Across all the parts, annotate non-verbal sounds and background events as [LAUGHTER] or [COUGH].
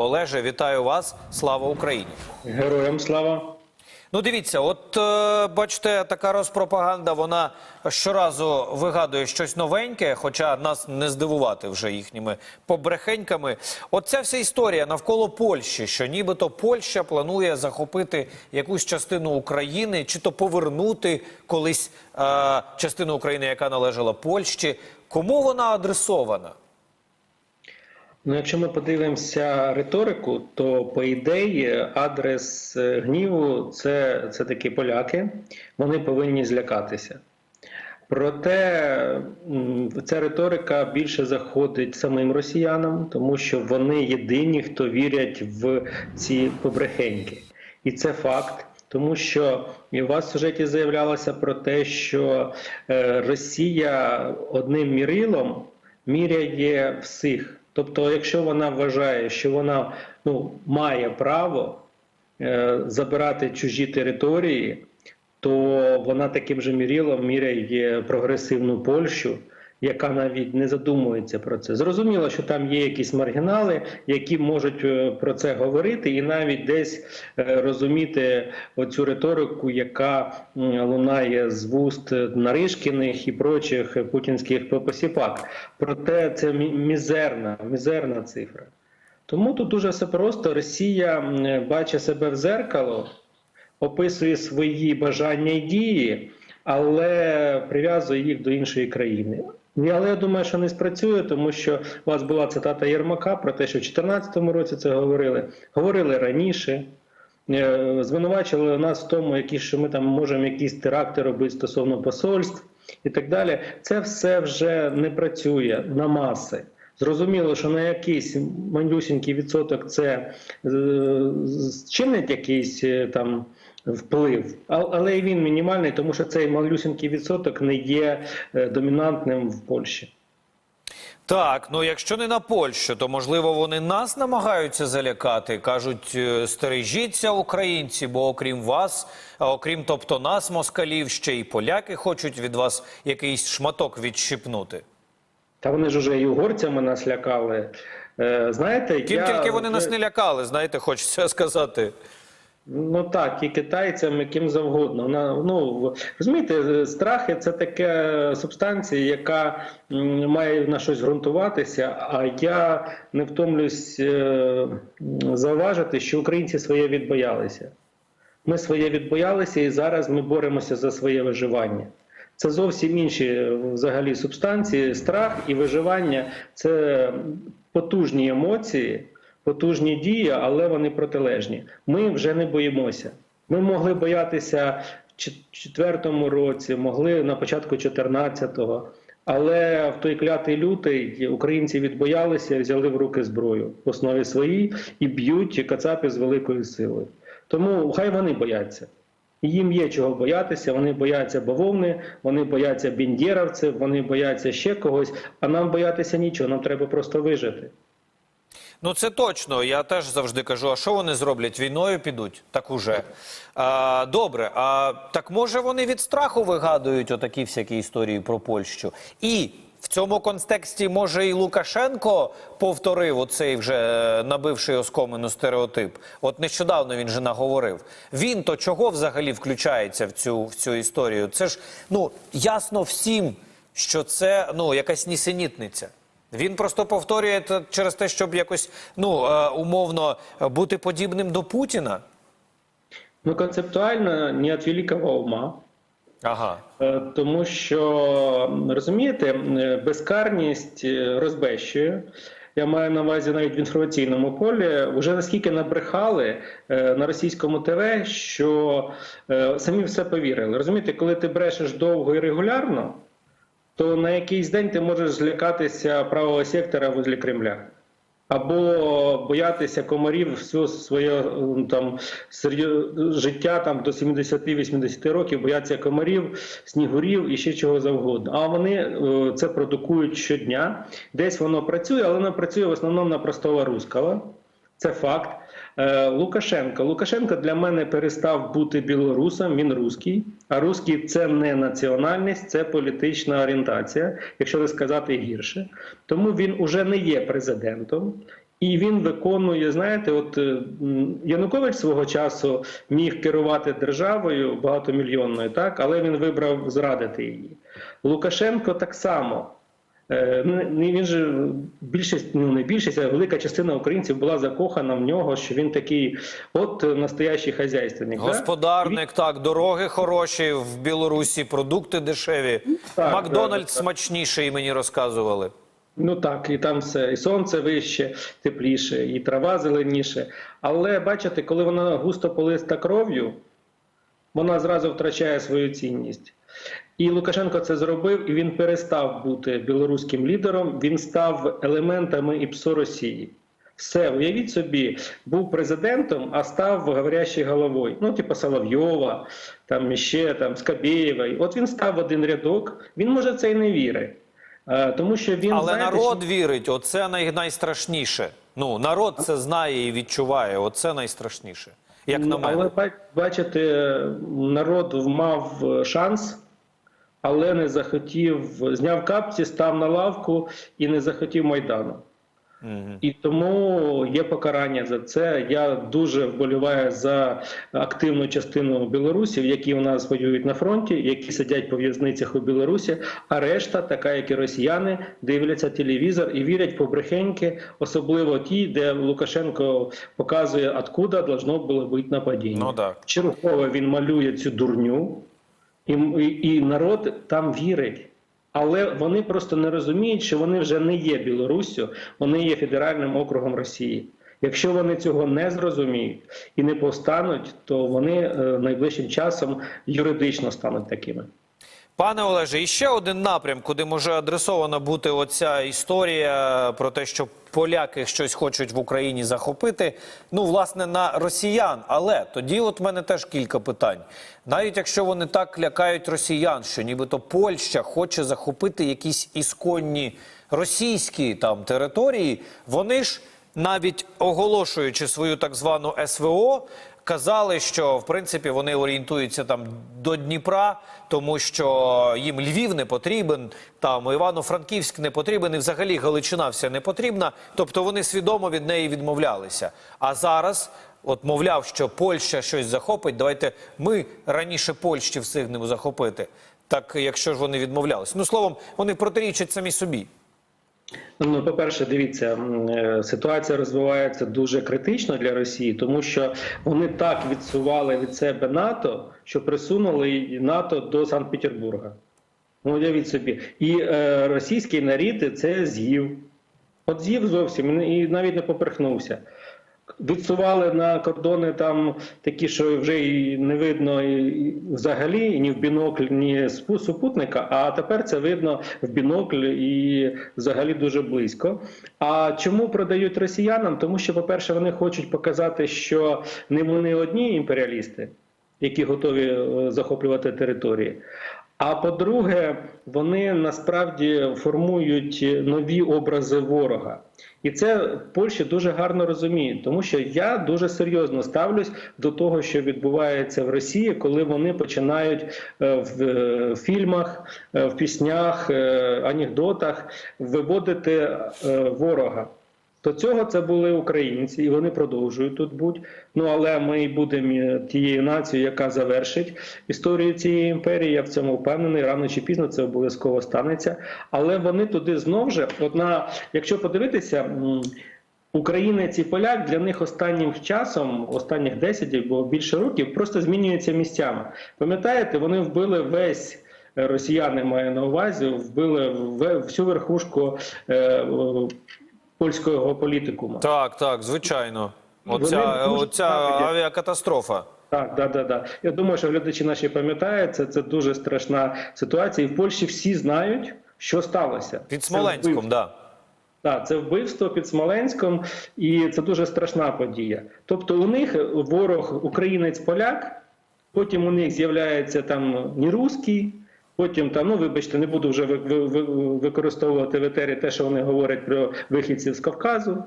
Олеже, вітаю вас! Слава Україні! Героям слава. Ну, дивіться, от е, бачите, така розпропаганда, вона щоразу вигадує щось новеньке, хоча нас не здивувати вже їхніми побрехеньками. От ця вся історія навколо Польщі, що нібито Польща планує захопити якусь частину України, чи то повернути колись е, частину України, яка належала Польщі. Кому вона адресована? Ну, якщо ми подивимося риторику, то по ідеї адрес е, гніву це, це такі поляки, вони повинні злякатися. Проте ця риторика більше заходить самим росіянам, тому що вони єдині, хто вірять в ці побрехеньки. І це факт. Тому що і у вас в сюжеті заявлялося про те, що е, Росія одним мірилом міряє всіх. Тобто, якщо вона вважає, що вона ну, має право е, забирати чужі території, то вона таким же мірілом міряє прогресивну Польщу, яка навіть не задумується про це. Зрозуміло, що там є якісь маргінали, які можуть е, про це говорити, і навіть десь е, розуміти оцю риторику, яка лунає з вуст Наришкіних і прочих путінських посіпак. Проте це мізерна, мізерна цифра. Тому тут дуже все просто. Росія бачить себе в зеркало, описує свої бажання і дії, але прив'язує їх до іншої країни. Але я думаю, що не спрацює, тому що у вас була цитата Єрмака про те, що в 2014 році це говорили. Говорили раніше. Е, Звинувачили нас в тому, які що ми там можемо якісь теракти робити стосовно посольств і так далі. Це все вже не працює на маси. Зрозуміло, що на якийсь малюсінький відсоток це е, чинить якийсь е, там вплив, але і він мінімальний, тому що цей малюсінький відсоток не є е, домінантним в Польщі. Так, ну якщо не на Польщу, то можливо вони нас намагаються залякати. кажуть, е, стережіться українці, бо окрім вас, окрім тобто нас, москалів, ще й поляки хочуть від вас якийсь шматок відщипнути. Та вони ж уже і угорцями нас лякали. Е, Знаєте, Ким я тільки вони нас не лякали, знаєте, хочеться сказати. Ну так, і китайцям, і ким завгодно. На, ну, розумієте, страхи це така субстанція, яка має на щось ґрунтуватися. А я не втомлюсь е, зауважити, що українці своє відбоялися. Ми своє відбоялися, і зараз ми боремося за своє виживання. Це зовсім інші взагалі субстанції. Страх і виживання це потужні емоції, потужні дії, але вони протилежні. Ми вже не боїмося. Ми могли боятися в чет- четвертому році, могли на початку 14-го. Але в той клятий лютий українці відбоялися, взяли в руки зброю в основі своїй і б'ють кацапи з великою силою. Тому хай вони бояться. Їм є чого боятися, вони бояться бавовни, вони бояться біндєровців, вони бояться ще когось, а нам боятися нічого, нам треба просто вижити. Ну це точно. Я теж завжди кажу: а що вони зроблять? Війною підуть? Так уже. А, добре, а так може вони від страху вигадують отакі всякі історії про Польщу? І в цьому контексті може і Лукашенко повторив оцей вже е, набивший оскомину стереотип. От нещодавно він же наговорив. Він то чого взагалі включається в цю, в цю історію? Це ж ну ясно всім, що це ну якась нісенітниця. Він просто повторює це через те, щоб якось ну е, умовно бути подібним до Путіна. Ну, концептуально не від великого ума. Ага. Е, Тому що розумієте, е, безкарність розбещує. Я маю на увазі навіть в інформаційному полі. Вже наскільки набрехали на російському ТВ, що самі все повірили. Розумієте, коли ти брешеш довго і регулярно, то на якийсь день ти можеш злякатися правого сектора возле Кремля. Або боятися комарів все своє там життя там до 70-80 років, бояться комарів, снігурів і ще чого завгодно. А вони е, це продукують щодня. Десь воно працює, але воно працює в основному на простого русского. Це факт. Е, Лукашенко. Лукашенко для мене перестав бути білорусом, він русський. А русський це не національність, це політична орієнтація, якщо не сказати гірше. Тому він уже не є президентом. І він виконує, знаєте, от е, Янукович свого часу міг керувати державою багатомільйонною, так, але він вибрав зрадити її. Лукашенко так само. Е, ну, Він же більшість, ну не більшість, а велика частина українців була закохана в нього, що він такий, от настоящий хазяйственник. да? Господарник, так, дороги хороші в Білорусі, продукти дешеві. Так, Макдональдс так. смачніший, мені розказували. Ну так, і там все, і сонце вище, тепліше, і трава зеленіше. Але бачите, коли вона густо полита кров'ю, вона зразу втрачає свою цінність. І Лукашенко це зробив, і він перестав бути білоруським лідером, він став елементами ІПСО Росії. Все, уявіть собі, був президентом, а став говорящою головою. Ну, типу Соловйова, там ще там Скабєєва. От він став в один рядок. Він може в це і не вірить. Е, Тому що він Але знаєте, народ що- вірить, оце най, найстрашніше. Ну, народ це знає і відчуває, оце найстрашніше. Як на Ну, мене. Але бачите, народ мав шанс, але не захотів, зняв капці, став на лавку і не захотів майдану. І тому є покарання за це. Я дуже вболіваю за активну частину білорусів, які у нас воюють на фронті, які сидять по в'язницях у Білорусі. А решта, така як і росіяни, дивляться телевізор і вірять по брехеньки, особливо ті, де Лукашенко показує, откуда должно було бути нападіння. Ну так. Чергово він малює цю дурню, і, і, і народ там вірить. Але вони просто не розуміють, що вони вже не є Білоруссю, вони є федеральним округом Росії. Якщо вони цього не зрозуміють і не повстануть, то вони е, найближчим часом юридично стануть такими. Пане Олеже, і ще один напрям, куди може адресована бути оця історія про те, що поляки щось хочуть в Україні захопити. Ну, власне, на росіян. Але тоді, от в мене теж кілька питань. Навіть якщо вони так лякають росіян, що нібито Польща хоче захопити якісь ісконні російські там території, вони ж навіть оголошуючи свою так звану СВО, казали, що в принципі вони орієнтуються там до Дніпра, тому що їм Львів не потрібен, там Івано-Франківськ не потрібен, і взагалі Галичина вся не потрібна. Тобто вони свідомо від неї відмовлялися. А зараз, от мовляв, що Польща щось захопить, давайте ми раніше Польщі встигнемо захопити. Так, якщо ж вони відмовлялися. Ну словом, вони протирічать самі собі. Ну, по-перше, дивіться, е, ситуація розвивається дуже критично для Росії, тому що вони так відсували від себе НАТО, що присунули НАТО до Санкт-Петербурга. Ну, уявіть собі. І е, російський нарід це з'їв. От з'їв зовсім і навіть не поперхнувся. Відсували на кордони там такі, що вже і не видно і, взагалі ні в бінокль, ні з супутника, а тепер це видно в бінокль і взагалі дуже близько. А чому продають росіянам? Тому що, по-перше, вони хочуть показати, що не вони одні імперіалісти, які готові е, захоплювати території. А по-друге, вони насправді формують нові образи ворога. І це Польщі дуже гарно розуміють, тому що я дуже серйозно ставлюсь до того, що відбувається в Росії, коли вони починають е, в е, фільмах, е, в піснях, анекдотах виводити ворога. До цього це були українці, і вони продовжують тут бути. Ну але ми будемо тією нацією, яка завершить історію цієї імперії. Я в цьому впевнений. Рано чи пізно це обов'язково станеться. Але вони туди знов же, одна, якщо подивитися. Українець і поляк для них останнім часом, останніх 10 або більше років, просто змінюються місцями. Пам'ятаєте, вони вбили весь е, росіяни, маю на увазі, вбили всю верхушку е, польського політикуму. Так, так, звичайно. Оця, оця авіакатастрофа. Так, да, да, да. Я думаю, що глядачі наші пам'ятають, це, це дуже страшна ситуація. І в Польщі всі знають, що сталося. Під Смоленськом, вбивство. да. Так, це вбивство під Смоленськом, і це дуже страшна подія. Тобто, у них ворог українець-поляк, потім у них з'являється там нерусський, потім там, ну вибачте, не буду вже ви- ви- ви- використовувати в етері те, що вони говорять про вихідців з Кавказу.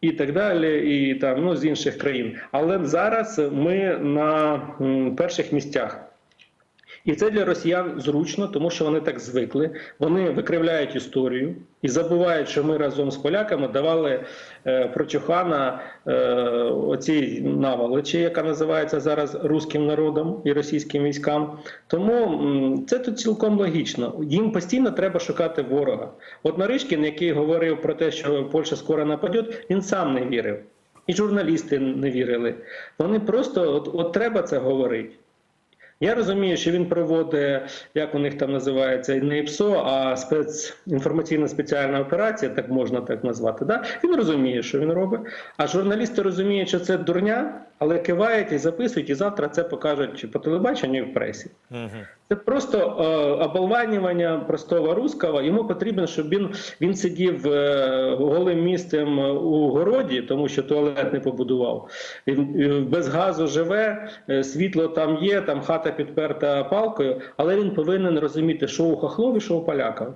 І так далі, і там ну з інших країн. Але зараз ми на перших місцях. І це для росіян зручно, тому що вони так звикли. Вони викривляють історію і забувають, що ми разом з поляками давали е, Прочухана е, оцій наволочі, яка називається зараз руським народом і російським військам. Тому це тут цілком логічно. Їм постійно треба шукати ворога. От Наришкін, який говорив про те, що Польща скоро нападе, він сам не вірив. І журналісти не вірили. Вони просто от, от треба це говорити. Я розумію, що він проводить, як у них там називається, не ІПСО, а спецінформаційна спеціальна операція, так можна так назвати. Да? Він розуміє, що він робить. А журналісти розуміють, що це дурня, але кивають і записують, і завтра це покажуть чи по телебаченню і в пресі. Це просто е, оболванювання простого русского. Йому потрібно, щоб він, він сидів е, голим місцем у городі, тому що туалет не побудував. Він е, без газу живе, е, світло там є, там хата підперта палкою, але він повинен розуміти, що у хохлові, що у поляках.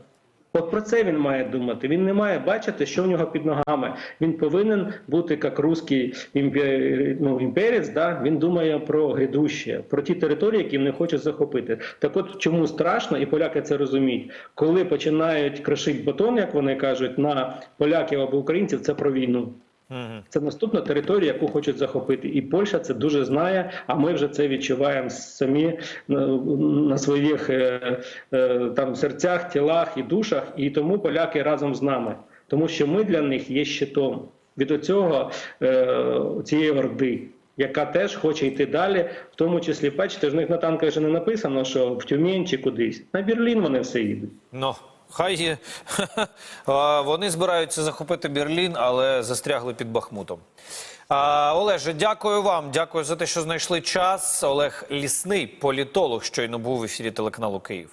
От про це він має думати. Він не має бачити, що в нього під ногами. Він повинен бути як русський імпе- ну, імперець. Да? Він думає про грядуще, про ті території, які не хоче захопити. Так от чому страшно, і поляки це розуміють, коли починають крошити батон, як вони кажуть, на поляків або українців, це про війну. Це наступна територія, яку хочуть захопити, і Польща це дуже знає. А ми вже це відчуваємо самі на, своїх е, е, там серцях, тілах і душах. І тому поляки разом з нами, тому що ми для них є щитом від оцього е, цієї орди. Яка теж хоче йти далі, в тому числі, бачите, ж в них на танках вже не написано, що в Тюмень чи кудись. На Берлін вони все їдуть. Ну, хай є. [LAUGHS] Вони збираються захопити Берлін, але застрягли під Бахмутом. Олеже, дякую вам. Дякую за те, що знайшли час. Олег Лісний, політолог, щойно був в ефірі телеканалу Київ.